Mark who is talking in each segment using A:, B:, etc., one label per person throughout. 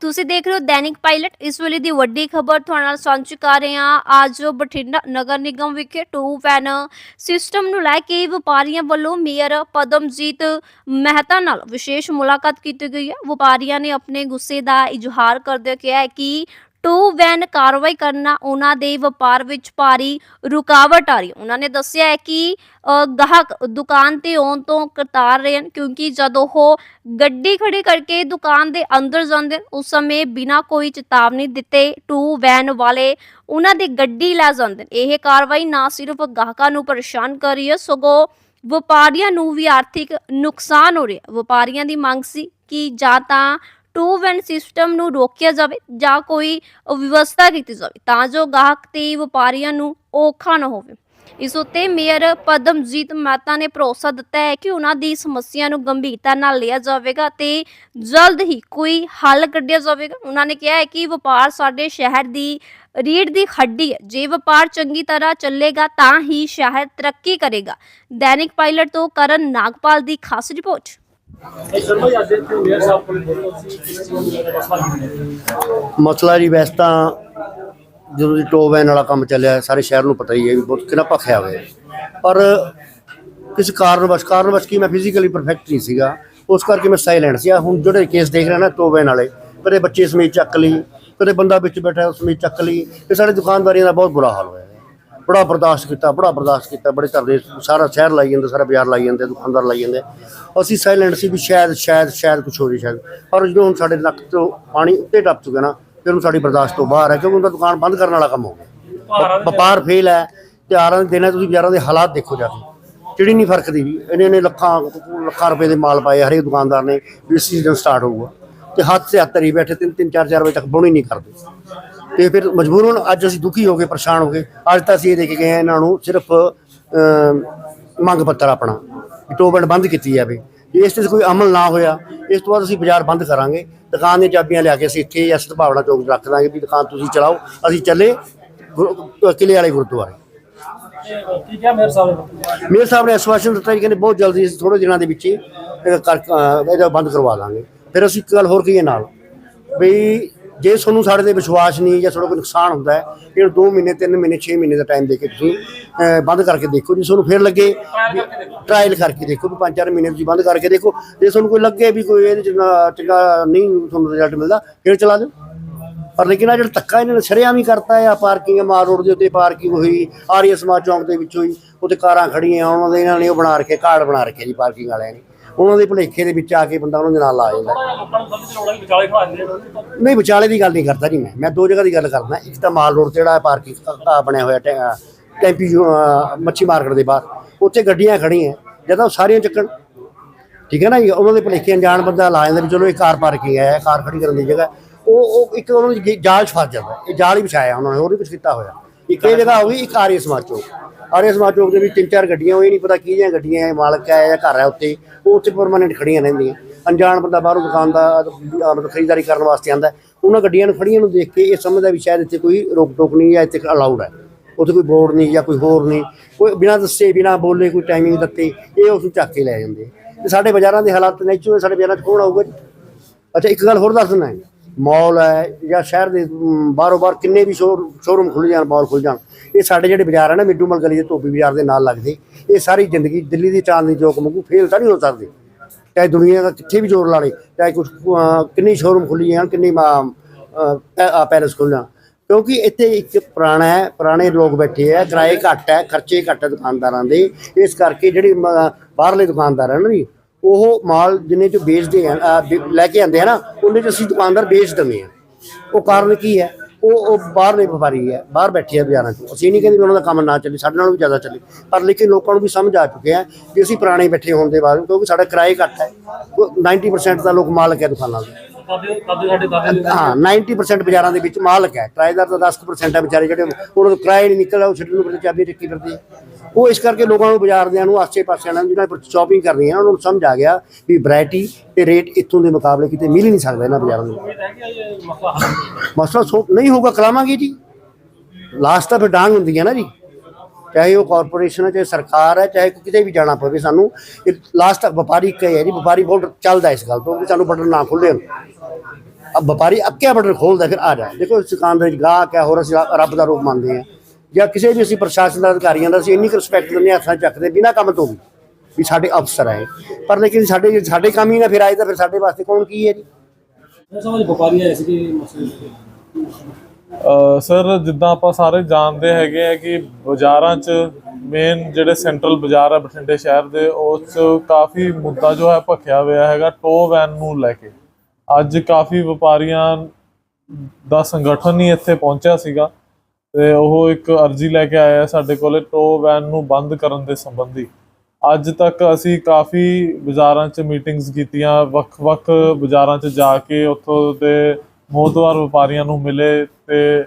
A: ਤੁਸੀਂ ਦੇਖ ਰਹੇ ਹੋ ਦੈਨਿਕ ਪਾਇਲਟ। ਇਸ ਵੇਲੇ ਦੀ ਵੱਡੀ ਖਬਰ ਤੁਹਾਡੇ ਨਾਲ ਸਾਂਝੀ ਕਰ ਰਹੇ ਹਾਂ। ਅੱਜ ਬਠਿੰਡਾ ਨਗਰ ਨਿਗਮ ਵਿਖੇ ਟੂ ਵੈਨ ਸਿਸਟਮ ਨੂੰ ਲੈ ਕੇ ਵਪਾਰੀਆਂ ਵੱਲੋਂ ਮੇਅਰ ਪਦਮਜੀਤ ਮਹਿਤਾ ਨਾਲ ਵਿਸ਼ੇਸ਼ ਮੁਲਾਕਾਤ ਕੀਤੀ ਗਈ ਹੈ। ਵਪਾਰੀਆਂ ਨੇ ਆਪਣੇ ਗੁੱਸੇ ਦਾ ਇਜ਼ਹਾਰ ਕਰਦੇ ਕਿਹਾ ਕਿ ਟੂ ਵੈਨ ਕਾਰਵਾਈ ਕਰਨਾ, ਉਹਨਾਂ ਦੇ ਵਪਾਰ ਵਿੱਚ ਭਾਰੀ ਰੁਕਾਵਟ ਆ ਰਹੀ। ਉਹਨਾਂ ਨੇ ਦੱਸਿਆ ਹੈ ਕਿ ਗਾਹਕ ਦੁਕਾਨ ਤੇ ਆਉਣ ਤੋਂ ਕਤਾਰ ਰਹੇ ਹਨ ਕਿਉਂਕਿ ਜਦੋਂ ਉਹ ਗੱਡੀ ਖੜੀ ਕਰਕੇ ਦੁਕਾਨ ਦੇ ਅੰਦਰ ਜਾਂਦੇ ਉਸ ਸਮੇਂ ਬਿਨਾਂ ਕੋਈ ਚੇਤਾਵਨੀ ਦਿੱਤੇ ਟੂ ਵੈਨ ਵਾਲੇ ਉਹਨਾਂ ਦੀ ਗੱਡੀ ਲੈ ਜਾਂਦੇ ਇਹ ਕਾਰਵਾਈ ਨਾ ਸਿਰਫ ਗਾਹਕਾਂ ਨੂੰ ਪਰੇਸ਼ਾਨ ਕਰ ਰਹੀ ਹੈ, ਸਗੋਂ ਵਪਾਰੀਆਂ ਨੂੰ ਵੀ ਆਰਥਿਕ ਨੁਕਸਾਨ ਹੋ ਰਿਹਾ। ਵਪਾਰੀਆਂ ਦੀ ਮੰਗ ਸੀ ਕਿ ਜਾਂ ਤਾਂ ਟੂ ਵੈਨ ਸਿਸਟਮ ਨੂੰ ਰੋਕਿਆ ਜਾਵੇ ਜਾਂ ਕੋਈ ਵਿਵਸਥਾ ਕੀਤੀ ਜਾਵੇ, ਤਾਂ ਜੋ ਗਾਹਕ ਤੇ ਵਪਾਰੀਆਂ ਨੂੰ ਔਖਾ ਨਾ ਹੋਵੇ। ਇਸ ਉੱਤੇ ਮੇਅਰ ਪਦਮਜੀਤ ਮਹਿਤਾ ਨੇ ਭਰੋਸਾ ਦਿੱਤਾ ਹੈ ਕਿ ਉਹਨਾਂ ਦੀ ਸਮੱਸਿਆ ਨੂੰ ਗੰਭੀਰਤਾ ਨਾਲ ਲਿਆ ਜਾਵੇਗਾ ਤੇ ਜਲਦ ਹੀ ਕੋਈ ਹੱਲ ਕੱਢਿਆ ਜਾਵੇਗਾ। ਉਹਨਾਂ ਨੇ ਕਿਹਾ ਹੈ ਕਿ ਵਪਾਰ ਸਾਡੇ ਸ਼ਹਿਰ ਦੀ ਰੀੜ ਦੀ ਹੱਡੀ ਹੈ। ਜੇ ਵਪਾਰ ਚੰਗੀ ਤਰ੍ਹਾਂ ਚੱਲੇਗਾ ਤਾਂ ਹੀ ਸ਼ਹਿਰ ਤਰੱਕੀ ਕਰੇਗਾ। ਦੈਨਿਕ ਪਾਇਲਟ ਤੋਂ ਕਰਨ ਨਾਗਪਾਲ ਦੀ ਖਾਸ ਰਿਪੋਰਟ।
B: ਮਸਲਾ
C: ਜੀ ਵੈਸੇ ਤਾਂ ਜਦੋਂ ਦੀ ਟੋ ਵੈਨ ਵਾਲਾ ਕੰਮ ਚੱਲਿਆ, ਸਾਰੇ ਸ਼ਹਿਰ ਨੂੰ ਪਤਾ ਹੀ ਹੈ ਵੀ ਬਹੁਤ ਕਿੰਨਾ ਭਖਿਆ ਹੋਇਆ ਹੈ। ਪਰ ਕਿਸ ਕਾਰਨਵਸ਼ ਕਾਰਨਵਸ਼ ਕੀ ਮੈਂ ਫਿਜ਼ੀਕਲੀ ਪਰਫੈਕਟ ਨਹੀਂ ਸੀਗਾ, ਉਸ ਕਰਕੇ ਮੈਂ ਸਾਇਲੈਂਟ ਸੀ ਹੁਣ ਜਿਹੜੇ ਕੇਸ ਦੇਖ ਰਹੇ ਨਾ ਟੋ ਵੈਨ ਵਾਲੇ, ਕਦੇ ਬੱਚੇ ਸਮੇਤ ਚੱਕ ਲਈ, ਕਦੇ ਬੰਦਾ ਵਿੱਚ ਬੈਠਾ ਉਸ ਸਮੇਤ ਚੱਕ ਲਈ, ਇਹ ਸਾਡੇ ਦੁਕਾਨਦਾਰੀਆਂ ਦਾ ਬਹੁਤ ਬੁਰਾ ਹਾਲ ਹੋਇਆ ਬੜਾ ਬਰਦਾਸ਼ਤ ਕੀਤਾ ਬੜਾ ਬਰਦਾਸ਼ਤ ਕੀਤਾ। ਬੜੇ ਧਰਦੇ ਸਾਰਾ ਸ਼ਹਿਰ ਲਾਈ ਜਾਂਦੇ ਸਾਰਾ ਬਾਜ਼ਾਰ ਲਾਈ ਜਾਂਦੇ ਦੁਕਾਨਦਾਰ ਲਾਈ ਜਾਂਦੇ। ਅਸੀਂ ਸਾਇਲੈਂਟ ਸੀ ਵੀ ਸ਼ਾਇਦ ਸ਼ਾਇਦ ਸ਼ਾਇਦ ਕੁਝ ਹੋ ਜੇ ਸ਼ਾਇਦ। ਪਰ ਜਦੋਂ ਹੁਣ ਸਾਡੇ ਨੱਕ ਤੋਂ ਪਾਣੀ ਉੱਤੇ ਟੱਪ ਚੁੱਕਾ ਨਾ ਫਿਰ ਹੁਣ ਸਾਡੀ ਬਰਦਾਸ਼ਤ ਤੋਂ ਬਾਹਰ ਹੈ ਕਿਉਂਕਿ ਉਹਦਾ ਦੁਕਾਨ ਬੰਦ ਕਰਨ ਵਾਲਾ ਕੰਮ ਹੋ ਗਿਆ। ਵਪਾਰ ਫੇਲ ਹੈ ਤਿਉਹਾਰਾਂ ਦੇ ਦਿਨਾਂ 'ਚ ਤੁਸੀਂ ਬਾਜ਼ਾਰਾਂ ਦੇ ਹਾਲਾਤ ਦੇਖੋ ਜਾ ਕੇ। ਚਿੜੀ ਨਹੀਂ ਫਰਕਦੀ ਵੀ ਇਹਨੇ ਨੇ ਲੱਖਾਂ ਲੱਖਾਂ ਰੁਪਏ ਦੇ ਮਾਲ ਪਾਏ ਹਰੇਕ ਦੁਕਾਨਦਾਰ ਨੇ ਵੀ ਸੀਜ਼ਨ ਸਟਾਰਟ ਹੋਊਗਾ। ਤੇ ਹੱਥ ਤੇ ਹੱਥ ਧਰੀ ਬੈਠੇ ਤਿੰਨ ਤਿੰਨ ਚਾਰ ਚਾਰ ਵਜੇ ਤੱਕ ਬੋਣੀ ਨਹੀਂ ਕਰਦੇ। ਤੇ ਫਿਰ ਮਜਬੂਰਨ ਅੱਜ ਅਸੀਂ ਦੁਖੀ ਹੋ ਗਏ ਪਰੇਸ਼ਾਨ ਹੋ ਗਏ। ਅੱਜ ਤਾਂ ਅਸੀਂ ਇਹ ਦੇ ਕੇ ਗਏ ਇਹਨਾਂ ਨੂੰ ਸਿਰਫ ਮੰਗ ਪੱਤਰ ਆਪਣਾ ਟੋਬਨ ਬੰਦ ਕੀਤੀ ਜਾਵੇ। ਇਸ ਤੇ ਕੋਈ ਅਮਲ ਨਾ ਹੋਇਆ ਇਸ ਤੋਂ ਬਾਅਦ ਅਸੀਂ ਬਾਜ਼ਾਰ ਬੰਦ ਕਰਾਂਗੇ। ਦੁਕਾਨ ਦੀਆਂ ਚਾਬੀਆਂ ਲਿਆ ਕੇ ਅਸੀਂ ਇੱਥੇ ਜਾਂ ਸਦਭਾਵਨਾ ਚੌਕ ਰੱਖ ਦਾਂਗੇ ਵੀ ਦੁਕਾਨ ਤੁਸੀਂ ਚਲਾਓ। ਅਸੀਂ ਚੱਲੇ ਕਿਲ੍ਹੇ ਵਾਲੇ ਗੁਰਦੁਆਰੇ।
B: ਕੀ ਕਿਹਾ ਮੇਅਰ ਸਾਹਿਬ ਨੇ?
C: ਮੇਅਰ ਸਾਹਿਬ ਨੇ ਆਸ਼ਵਾਸਨ ਦਿੱਤਾ ਜੀ ਕਹਿੰਦੇ ਬਹੁਤ ਜਲਦੀ ਅਸੀਂ ਥੋੜੇ ਦਿਨਾਂ ਦੇ ਵਿੱਚ ਇਹਦਾ ਬੰਦ ਕਰਵਾ ਦਾਂਗੇ। ਫਿਰ ਅਸੀਂ ਇੱਕ ਗੱਲ ਹੋਰ ਕਹੀਏ ਨਾਲ ਵੀ ਜੇ ਤੁਹਾਨੂੰ ਸਾਡੇ ਤੇ ਵਿਸ਼ਵਾਸ ਨਹੀਂ ਜਾਂ ਤੁਹਾਡਾ ਕੋਈ ਨੁਕਸਾਨ ਹੁੰਦਾ ਹੈ ਇਹਨੂੰ 2 ਮਹੀਨੇ 3 ਮਹੀਨੇ 6 ਮਹੀਨੇ ਦਾ ਟਾਈਮ ਦੇ ਕੇ ਤੁਸੀਂ ਬੰਦ ਕਰਕੇ ਦੇਖੋ। ਜੇ ਤੁਹਾਨੂੰ ਫਿਰ ਲੱਗੇ ਟ੍ਰਾਇਲ ਕਰਕੇ ਦੇਖੋ। ਵੀ 5-4 ਮਹੀਨੇ ਤੁਸੀਂ ਬੰਦ ਕਰਕੇ ਦੇਖੋ। ਜੇ ਤੁਹਾਨੂੰ ਕੋਈ ਲੱਗੇ ਵੀ ਕੋਈ ਇਹਦੇ ਚ ਨਹੀਂ ਤੁਹਾਨੂੰ ਰਿਜ਼ਲਟ ਮਿਲਦਾ ਫਿਰ ਚਲਾ ਦਿਓ। ਪਰ ਲੇਕਿਨ ਆ ਜਿਹੜਾ ਧੱਕਾ ਇਹਨਾਂ ਨੇ ਸ਼ਰੇਆਮ ਹੀ ਕਰਤਾ ਹੈ ਆ ਪਾਰਕਿੰਗ ਮਾਰ ਰੋਡ ਦੇ ਉੱਤੇ ਪਾਰਕਿੰਗ ਹੋਈ ਆਰੀਆ ਸਮਾਜ ਚੌਂਕ ਦੇ ਵਿੱਚ ਹੋਈ ਉੱਥੇ ਕਾਰਾਂ ਖੜੀਆਂ ਉਹਨਾਂ ਦੇ ਇਹਨਾਂ ਨੇ ਉਹ ਬਣਾ ਰੱਖੇ ਕਾਰਡ ਬਣਾ ਰੱਖੇ ਜੀ ਪਾਰਕਿੰਗ ਵਾਲਿਆਂ ਨੇ। ਉਹਨਾਂ ਦੇ ਭੁਲੇਖੇ ਦੇ ਵਿੱਚ ਆ ਕੇ ਬੰਦਾ ਉਹਨਾਂ ਦੇ ਨਾਲ ਲਾ ਜਾਂਦਾ। ਨਹੀਂ, ਵਿਚਾਲੇ ਦੀ ਗੱਲ ਨਹੀਂ ਕਰਦਾ ਜੀ ਮੈਂ। ਮੈਂ ਦੋ ਜਗ੍ਹਾ ਦੀ ਗੱਲ ਕਰਦਾ। ਇੱਕ ਤਾਂ ਮਾਲ ਰੋਡ ਜਿਹੜਾ ਪਾਰਕਿੰਗ ਬਣਿਆ ਹੋਇਆ ਟੈਂਪੀ ਮੱਛੀ ਮਾਰਕੀਟ ਦੇ ਬਾਹਰ। ਉੱਥੇ ਗੱਡੀਆਂ ਖੜੀਆਂ ਜਦੋਂ ਉਹ ਸਾਰੀਆਂ ਚੱਕਣ। ਠੀਕ ਹੈ ਨਾ ਜੀ? ਉਹਨਾਂ ਦੇ ਭੁਲੇਖੇ ਅਣਜਾਣ ਬੰਦਾ ਲਾ ਜਾਂਦਾ ਵੀ ਚਲੋ ਇਹ ਕਾਰ ਪਾਰਕਿੰਗ ਹੈ, ਕਾਰ ਖੜੀ ਕਰਨ ਦੀ ਜਗ੍ਹਾ। ਉਹ ਉਹ ਇੱਕ ਉਹਨਾਂ ਦੀ ਜਾਲ 'ਚ ਫਸ ਜਾਂਦਾ। ਇਹ ਜਾਲ ਹੀ ਵਿਛਾਇਆ ਉਹਨਾਂ ਨੇ, ਹੋਰ ਵੀ ਕੁਝ ਕੀਤਾ ਹੋਇਆ। ਇੱਕ ਇਹ ਜਗ੍ਹਾ ਹੋ ਗਈ, ਇੱਕ ਆਰੀਆ ਸਮਾਜ ਚੌਕ। ਆਰੀਆ ਸਮਾਜ ਚੌਕ ਦੇ ਵਿੱਚ ਤਿੰਨ ਚਾਰ ਗੱਡੀਆਂ, ਉਹ ਇਹ ਨਹੀਂ ਪਤਾ ਕਿਹਦੀਆਂ ਗੱਡੀਆਂ ਹੈ, ਮਾਲਕ ਹੈ ਜਾਂ ਘਰ ਹੈ ਉੱਤੇ ਉਹ ਉੱਥੇ ਪਰਮਾਨੈਂਟ ਖੜੀਆਂ ਰਹਿੰਦੀਆਂ। ਅਣਜਾਣ ਬੰਦਾ ਬਾਹਰੋਂ ਦੁਕਾਨ ਦਾ ਮਤਲਬ ਖਰੀਦਦਾਰੀ ਕਰਨ ਵਾਸਤੇ ਆਂਦਾ ਉਹਨਾਂ ਗੱਡੀਆਂ ਨੂੰ ਖੜੀਆਂ ਨੂੰ ਦੇਖ ਕੇ ਇਹ ਸਮਝਦਾ ਵੀ ਸ਼ਾਇਦ ਇੱਥੇ ਕੋਈ ਰੋਕ ਟੋਕ ਨਹੀਂ ਜਾਂ ਇੱਥੇ ਅਲਾਉਡ ਹੈ। ਉੱਥੇ ਕੋਈ ਬੋਰਡ ਨਹੀਂ ਜਾਂ ਕੋਈ ਹੋਰ ਨਹੀਂ। ਕੋਈ ਬਿਨਾਂ ਦੱਸੇ, ਬਿਨਾਂ ਬੋਲੇ ਕੋਈ ਟਾਈਮਿੰਗ ਦਿੱਤੇ, ਇਹ ਉਸ ਨੂੰ ਚੱਕ ਕੇ ਲੈ ਜਾਂਦੇ। ਤੇ ਸਾਡੇ ਬਾਜ਼ਾਰਾਂ ਦੇ ਹਾਲਾਤ ਨੈਚੁਰਲ ਸਾਡੇ ਬਾਜ਼ਾਰਾਂ 'ਚ ਕੌਣ ਆਊਗਾ ਅੱਛਾ, ਇੱਕ ਗੱਲ ਹੋਰ ਦੱਸ ਦਿੰਦਾ ਮਾਲ ਹੈ ਜਾਂ ਸ਼ਹਿਰ ਦੇ ਬਾਹਰੋਂ ਬਾਹਰ ਕਿੰਨੇ ਵੀ ਸ਼ੋਰ ਸ਼ੋਰੂਮ ਖੁੱਲ ਜਾਣ ਮਾਲ ਖੁੱਲ ਜਾਣ, ਇਹ ਸਾਡੇ ਜਿਹੜੇ ਬਾਜ਼ਾਰ ਹੈ ਨਾ ਮਿੱਡੂ ਮਲ ਗਲੀ ਦੇ ਧੋਬੀ ਬਾਜ਼ਾਰ ਦੇ ਨਾਲ ਲੱਗਦੇ। ਇਹ ਸਾਰੀ ਜ਼ਿੰਦਗੀ ਦਿੱਲੀ ਦੀ ਚਾਂਦਨੀ ਚੌਕ ਵਾਂਗੂ ਫੇਲ ਤਾਂ ਨਹੀਂ ਹੋ ਸਕਦੇ। ਚਾਹੇ ਦੁਨੀਆ ਦਾ ਕਿੱਥੇ ਵੀ ਜ਼ੋਰ ਲਾ ਲੇ ਚਾਹੇ ਕੁਝ ਕਿੰਨੀ ਸ਼ੋਰੂਮ ਖੁੱਲੀ ਜਾਣ, ਕਿੰਨੀ ਪੈਲਸ ਖੁੱਲ੍ਹ ਜਾਣ। ਕਿਉਂਕਿ ਇੱਥੇ ਇੱਕ ਪੁਰਾਣਾ ਹੈ, ਪੁਰਾਣੇ ਲੋਕ ਬੈਠੇ ਆ, ਕਿਰਾਏ ਘੱਟ ਹੈ, ਖਰਚੇ ਘੱਟ ਹੈ ਦੁਕਾਨਦਾਰਾਂ ਦੇ। ਇਸ ਕਰਕੇ ਜਿਹੜੇ, ਮ- ਬਾਹਰਲੇ ਦੁਕਾਨਦਾਰ ਹਨ ਨਾ ਜੀ ਉਹ ਮਾਲ ਜਿੰਨੇ ਚ ਵੇਚਦੇ ਆ ਲੈ ਕੇ ਆਉਂਦੇ ਆ ਨਾ, ਉਹਨੇ ਚ ਅਸੀਂ ਦੁਕਾਨਦਾਰ ਵੇਚ ਦਿੰਦੇ ਆ। ਉਹ ਕਾਰਨ ਕੀ ਹੈ? ਉਹ ਉਹ ਬਾਹਰਲੇ ਵਪਾਰੀ ਹੈ, ਬਾਹਰ ਬੈਠੇ ਆ ਬਾਜ਼ਾਰਾਂ 'ਚ। ਅਸੀਂ ਨਹੀਂ ਕਹਿੰਦੇ ਵੀ ਉਹਨਾਂ ਦਾ ਕੰਮ ਨਾ ਚੱਲੇ, ਸਾਡੇ ਨਾਲ ਵੀ ਜ਼ਿਆਦਾ ਚੱਲੇ। ਪਰ ਲੇਕਿਨ ਲੋਕਾਂ ਨੂੰ ਵੀ ਸਮਝ ਆ ਚੁੱਕਿਆ ਹੈ ਕਿ ਅਸੀਂ ਪੁਰਾਣੇ ਬੈਠੇ ਹੋਣ ਦੇ ਬਾਅਦ, ਕਿਉਂਕਿ ਸਾਡਾ ਕਿਰਾਏ ਘੱਟ ਹੈ। ਉਹ 90% ਦਾ ਲੋਕ ਮਾਲਕ ਹੈ ਦੁਕਾਨਾਂ ਦੇ।
B: ਦਾਦੇ ਦਾਦੇ ਸਾਡੇ ਦਾਦੇ ਦੇ
C: ਹਾਂ 90% ਬਾਜ਼ਾਰਾਂ ਦੇ ਵਿੱਚ ਮਾਲਕ ਹੈ। ਕਿਰਾਏਦਾਰ ਤਾਂ 10% ਹੈ ਵਿਚਾਰੇ ਜਿਹੜੇ ਉਹਨਾਂ ਤੋਂ ਕਿਰਾਏ ਨਹੀਂ ਨਿਕਲਦਾ ਉਹ ਛੱਡਣ ਨੂੰ ਚਾਬੀ ਚੱਕੀ ਫਿਰਦੇ। ਉਹ ਇਸ ਕਰਕੇ ਲੋਕਾਂ ਨੂੰ ਬਾਜ਼ਾਰ ਦਿਆਂ ਨੂੰ ਆਸੇ ਪਾਸੇ ਵਾਲਿਆਂ ਨੂੰ ਜਿਹਨਾਂ ਪਰ ਸ਼ਾਪਿੰਗ ਕਰਨੀ ਹੈ ਉਹਨਾਂ ਨੂੰ ਸਮਝ ਆ ਗਿਆ ਵੀ ਵੈਰਾਈਟੀ ਤੇ ਰੇਟ ਇੱਥੋਂ ਦੇ ਮੁਕਾਬਲੇ ਕਿਤੇ ਮਿਲ ਹੀ ਨਹੀਂ ਸਕਦਾ ਇਹਨਾਂ ਬਾਜ਼ਾਰਾਂ ਦੇ
B: ਇਹ ਮਸਲਾ
C: ਸੋ ਨਹੀਂ ਹੋਊਗਾ ਕਰਾਵਾਂਗੇ ਜੀ। ਲਾਸਟ ਤਾਂ ਫਿਰ ਡਾਂਗ ਹੁੰਦੀ ਹੈ ਨਾ ਜੀ। ਚਾਹੇ ਉਹ ਕਾਰਪੋਰੇਸ਼ਨ ਹੈ ਚਾਹੇ ਸਰਕਾਰ ਹੈ ਚਾਹੇ ਕਿਤੇ ਵੀ ਜਾਣਾ ਪਵੇ ਸਾਨੂੰ ਲਾਸਟ ਤੱਕ ਵਪਾਰੀ ਇੱਕ ਹੀ ਹੈ ਜੀ ਵਪਾਰੀ ਬਹੁਤ ਚੱਲਦਾ ਇਸ ਗੱਲ ਤੋਂ ਕਿ ਸਾਨੂੰ ਬਟਨ ਨਾ ਖੁੱਲੇ ਅਬ ਵਪਾਰੀ ਅੱਕਿਆ ਬਟਨ ਖੋਲਦਾ ਫਿਰ ਆ ਜਾ। ਦੇਖੋ ਇਸ ਦੁਕਾਨ ਦੇ ਵਿੱਚ ਗਾਹਕ ਹੈ ਹੋਰ ਅਸੀਂ ਰੱਬ ਦਾ ਰੂਪ ਮੰਨਦੇ ਆ। ਜਾਂ ਕਿਸੇ ਵੀ ਅਸੀਂ ਪ੍ਰਸ਼ਾਸਨ ਦਾ ਅਧਿਕਾਰੀਆਂ ਦਾ ਅਸੀਂ ਇੰਨੀ ਕੁ ਰਿਸਪੈਕਟ ਦਿੰਦੇ ਹਾਂ, ਹੱਥਾਂ 'ਚ ਚੱਕਦੇ ਬਿਨਾਂ ਕੰਮ ਤੋਂ ਵੀ ਵੀ ਸਾਡੇ ਅਫਸਰ ਹੈ ਪਰ ਲੇਕਿਨ ਸਾਡੇ ਜੇ ਸਾਡੇ ਕੰਮ ਹੀ ਨਾ ਫਿਰ ਆਏ ਤਾਂ ਫਿਰ ਸਾਡੇ ਵਾਸਤੇ ਕੌਣ ਕੀ ਹੈ ਜੀ?
B: ਮੈਂ ਸਮਝ ਵਪਾਰੀ ਆਏ ਸੀਗੇ ਮਸਲੇ
D: ਅ, ਸਰ ਜਿੱਦਾਂ ਆਪਾਂ ਸਾਰੇ ਜਾਣਦੇ ਹੈਗੇ ਆ ਕਿ ਬਾਜ਼ਾਰਾਂ 'ਚ ਮੇਨ ਜਿਹੜੇ ਸੈਂਟਰਲ ਬਾਜ਼ਾਰ ਹੈ ਬਠਿੰਡੇ ਸ਼ਹਿਰ ਦੇ ਉਸ 'ਚ ਕਾਫੀ ਮੁੱਦਾ ਜੋ ਹੈ ਭਖਿਆ ਹੋਇਆ ਹੈਗਾ ਟੋ ਵੈਨ ਨੂੰ ਲੈ ਕੇ। ਅੱਜ ਕਾਫੀ ਵਪਾਰੀਆਂ ਦਾ ਸੰਗਠਨ ਹੀ ਇੱਥੇ ਪਹੁੰਚਿਆ ਸੀਗਾ ਤੇ ਉਹ ਇੱਕ ਅਰਜ਼ੀ ਲੈ ਕੇ ਆਇਆ ਸਾਡੇ ਕੋਲੇ ਟੋ ਵੈਨ ਨੂੰ ਬੰਦ ਕਰਨ ਦੇ ਸੰਬੰਧੀ। ਅੱਜ ਤੱਕ ਅਸੀਂ ਕਾਫੀ ਬਾਜ਼ਾਰਾਂ 'ਚ ਮੀਟਿੰਗਸ ਕੀਤੀਆਂ, ਵੱਖ-ਵੱਖ ਬਾਜ਼ਾਰਾਂ 'ਚ ਜਾ ਕੇ ਉੱਥੋਂ ਦੇ ਮੋਹਤਵਾਰ ਵਪਾਰੀਆਂ ਨੂੰ ਮਿਲੇ ਤੇ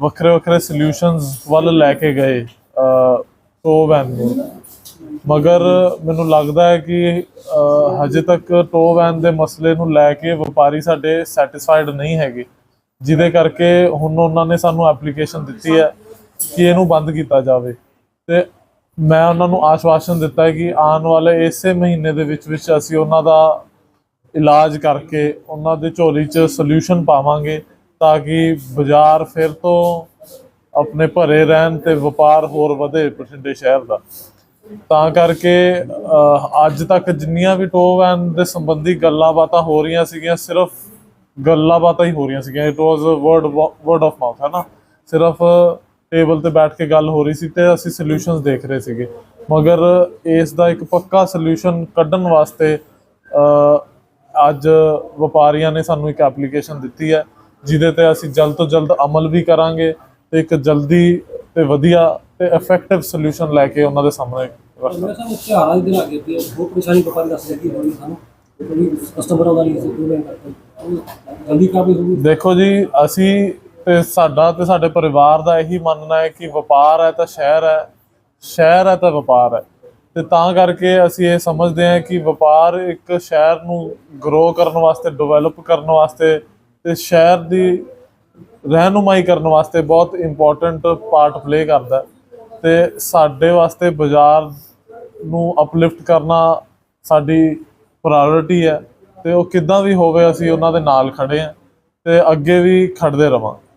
D: ਵੱਖਰੇ-ਵੱਖਰੇ ਸੋਲੂਸ਼ਨਸ ਵੱਲ ਲੈ ਕੇ ਗਏ ਟੋ ਵੈਨ ਨੂੰ। ਮਗਰ ਮੈਨੂੰ ਲੱਗਦਾ ਹੈ ਕਿ ਹਜੇ ਤੱਕ ਟੋ ਵੈਨ ਦੇ ਮਸਲੇ ਨੂੰ ਲੈ ਕੇ ਵਪਾਰੀ ਸਾਡੇ ਸੈਟੀਸਫਾਈਡ ਨਹੀਂ ਹੈਗੇ, ਜਿਹਦੇ ਕਰਕੇ ਹੁਣ ਉਹਨਾਂ ਨੇ ਸਾਨੂੰ ਐਪਲੀਕੇਸ਼ਨ ਦਿੱਤੀ ਹੈ ਕਿ ਇਹਨੂੰ ਬੰਦ ਕੀਤਾ ਜਾਵੇ। ਤੇ ਮੈਂ ਉਹਨਾਂ ਨੂੰ ਆਸ਼ਵਾਸਨ ਦਿੱਤਾ ਹੈ ਕਿ ਆਉਣ ਵਾਲੇ ਇਸੇ ਮਹੀਨੇ ਦੇ ਵਿੱਚ ਵਿੱਚ ਅਸੀਂ ਉਹਨਾਂ ਦਾ ਇਲਾਜ ਕਰਕੇ ਉਹਨਾਂ ਦੇ ਝੋਲੀ 'ਚ ਸੋਲੂਸ਼ਨ ਪਾਵਾਂਗੇ ਤਾਂ ਕਿ ਬਾਜ਼ਾਰ ਫਿਰ ਤੋਂ ਆਪਣੇ ਭਰੇ ਰਹਿਣ ਤੇ ਵਪਾਰ ਹੋਰ ਵਧੇ ਬਠਿੰਡੇ ਸ਼ਹਿਰ ਦਾ। ਤਾਂ ਕਰਕੇ ਅੱਜ ਤੱਕ ਜਿੰਨੀਆਂ ਵੀ ਟੋ ਵੈਨ ਦੇ ਸੰਬੰਧੀ ਗੱਲਾਂ ਬਾਤਾਂ ਹੋ ਰਹੀਆਂ ਸੀਗੀਆਂ, ਸਿਰਫ ਗੱਲਾਂ ਬਾਤਾਂ ਹੀ ਹੋ ਰਹੀਆਂ ਸੀਗੀਆਂ। It was word word of mouth ਹੈ ਨਾ ਸਿਰਫ ਟੇਬਲ ਤੇ ਬੈਠ ਕੇ ਗੱਲ ਹੋ ਰਹੀ ਸੀ ਤੇ ਅਸੀਂ ਸੋਲੂਸ਼ਨਸ ਦੇਖ ਰਹੇ ਸੀਗੇ। ਮਗਰ ਇਸ ਦਾ ਇੱਕ ਪੱਕਾ ਸੋਲੂਸ਼ਨ ਕੱਢਣ ਵਾਸਤੇ ਅੱਜ ਵਪਾਰੀਆਂ ਨੇ ਸਾਨੂੰ ਇੱਕ ਐਪਲੀਕੇਸ਼ਨ ਦਿੱਤੀ ਹੈ, ਜਿਹਦੇ ਤੇ ਅਸੀਂ ਜਲਦ ਤੋਂ ਜਲਦ ਅਮਲ ਵੀ ਕਰਾਂਗੇ ਤੇ ਇੱਕ ਜਲਦੀ ਤੇ ਵਧੀਆ ਤੇ ਇਫੈਕਟਿਵ ਸੋਲੂਸ਼ਨ ਲੈ ਕੇ ਉਹਨਾਂ ਦੇ ਸਾਹਮਣੇ
B: ਸਮਝ ਤਿਉਹਾਰਾਂ ਦੇ ਦਿਨ ਆ ਗਏ ਤੇ ਬਹੁਤ ਪਰੇਸ਼ਾਨੀ ਵਪਾਰੀ ਦੱਸ ਰਿਹਾ ਕਿ ਹੋ ਰਹੀ ਸਾਨੂੰ। ਕੋਈ ਕਸਟਮਰ ਆਉਂਦਾ ਨਹੀਂ ਸੀ ਜਲਦੀ ਕਾਬੂ ਹੋਊਗੀ
D: ਦੇਖੋ ਜੀ ਅਸੀਂ ਤੇ ਸਾਡਾ ਤੇ ਸਾਡੇ ਪਰਿਵਾਰ ਦਾ ਇਹੀ ਮੰਨਣਾ ਹੈ ਕਿ ਵਪਾਰ ਹੈ ਤਾਂ ਸ਼ਹਿਰ ਹੈ ਸ਼ਹਿਰ ਹੈ ਤਾਂ ਵਪਾਰ ਹੈ। ਤੇ ਤਾਂ ਕਰਕੇ ਅਸੀਂ ਇਹ ਸਮਝਦੇ ਹਾਂ ਕਿ ਵਪਾਰ ਇੱਕ ਸ਼ਹਿਰ ਨੂੰ ਗਰੋ ਕਰਨ ਵਾਸਤੇ ਡਿਵੈਲਪ ਕਰਨ ਵਾਸਤੇ ਤੇ ਸ਼ਹਿਰ ਦੀ ਰਹਿਨੁਮਾਈ ਕਰਨ ਵਾਸਤੇ ਬਹੁਤ ਇੰਪੋਰਟੈਂਟ ਪਾਰਟ ਪਲੇ ਕਰਦਾ ਹੈ। ਤੇ ਸਾਡੇ ਵਾਸਤੇ ਬਾਜ਼ਾਰ ਨੂੰ ਅਪਲਿਫਟ ਕਰਨਾ ਸਾਡੀ ਪ੍ਰਾਇੋਰਟੀ ਹੈ ਤੇ ਉਹ ਕਿੱਦਾਂ ਵੀ ਹੋਵੇ ਅਸੀਂ ਉਹਨਾਂ ਦੇ ਨਾਲ ਖੜੇ ਹਾਂ ਤੇ ਅੱਗੇ ਵੀ ਖੜਦੇ ਰਵਾਂਗੇ